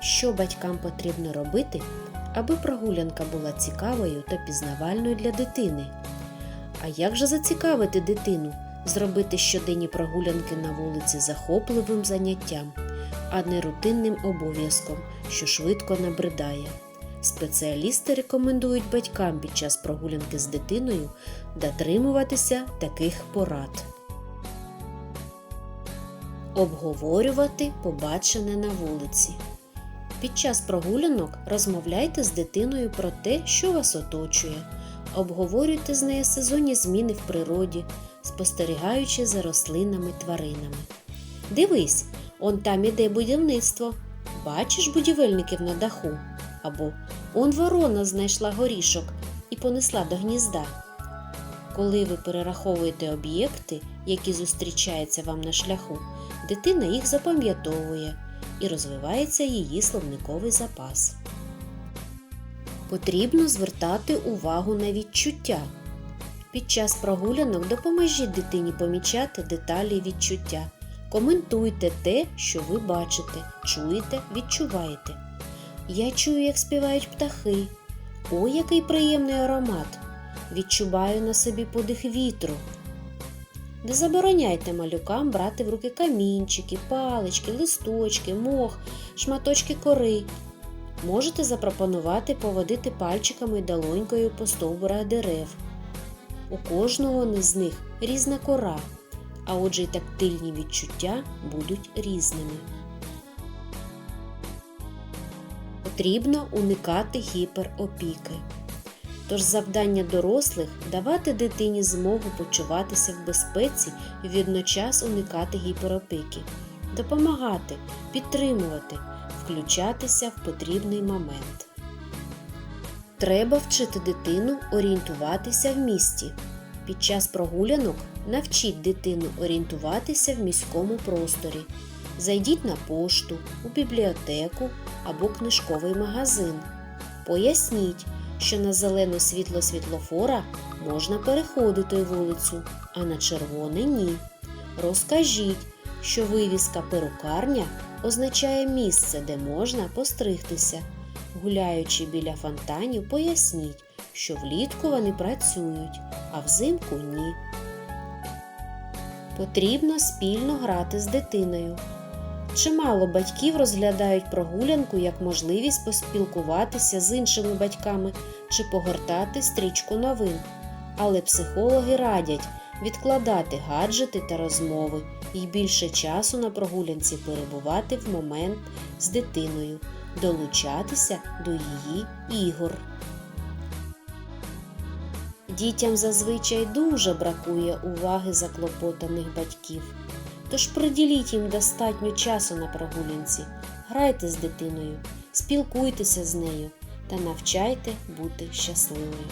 що батькам потрібно робити, аби прогулянка була цікавою та пізнавальною для дитини. А як же зацікавити дитину, зробити щоденні прогулянки на вулиці захопливим заняттям, а не рутинним обов'язком, що швидко набридає? Спеціалісти рекомендують батькам під час прогулянки з дитиною дотримуватися таких порад. Обговорювати побачене на вулиці. Під час прогулянок розмовляйте з дитиною про те, що вас оточує. Обговорюйте з нею сезонні зміни в природі, спостерігаючи за рослинами тваринами. Дивись, он там іде будівництво. Бачиш будівельників на даху? Або он ворона знайшла горішок і понесла до гнізда. Коли ви перераховуєте об'єкти, які зустрічаються вам на шляху, дитина їх запам'ятовує і розвивається її словниковий запас. Потрібно звертати увагу на відчуття. Під час прогулянок допоможіть дитині помічати деталі відчуття. Коментуйте те, що ви бачите, чуєте, відчуваєте. Я чую, як співають птахи. Ой, який приємний аромат! Відчуваю на собі подих вітру. Не забороняйте малюкам брати в руки камінчики, палички, листочки, мох, шматочки кори. Можете запропонувати поводити пальчиками і долонькою по стовбурах дерев. У кожного з них різна кора, а отже й тактильні відчуття будуть різними. Потрібно уникати гіперопіки. Тож завдання дорослих давати дитині змогу почуватися в безпеці і водночас уникати гіперопіки, допомагати, підтримувати, включатися в потрібний момент. Треба вчити дитину орієнтуватися в місті. Під час прогулянок навчіть дитину орієнтуватися в міському просторі. Зайдіть на пошту, у бібліотеку або книжковий магазин. Поясніть, що на зелене світло світлофора можна переходити вулицю, а на червоне ні. Розкажіть, що вивіска перукарня означає місце, де можна постригтися. Гуляючи біля фонтанів, поясніть, що влітку вони працюють, а взимку ні. Потрібно спільно грати з дитиною. Чимало батьків розглядають прогулянку як можливість поспілкуватися з іншими батьками чи погортати стрічку новин. Але психологи радять відкладати гаджети та розмови і більше часу на прогулянці перебувати в момент з дитиною, долучатися до її ігор. Дітям зазвичай дуже бракує уваги заклопотаних батьків. Тож приділіть їм достатньо часу на прогулянці, грайте з дитиною, спілкуйтеся з нею та навчайте бути щасливою.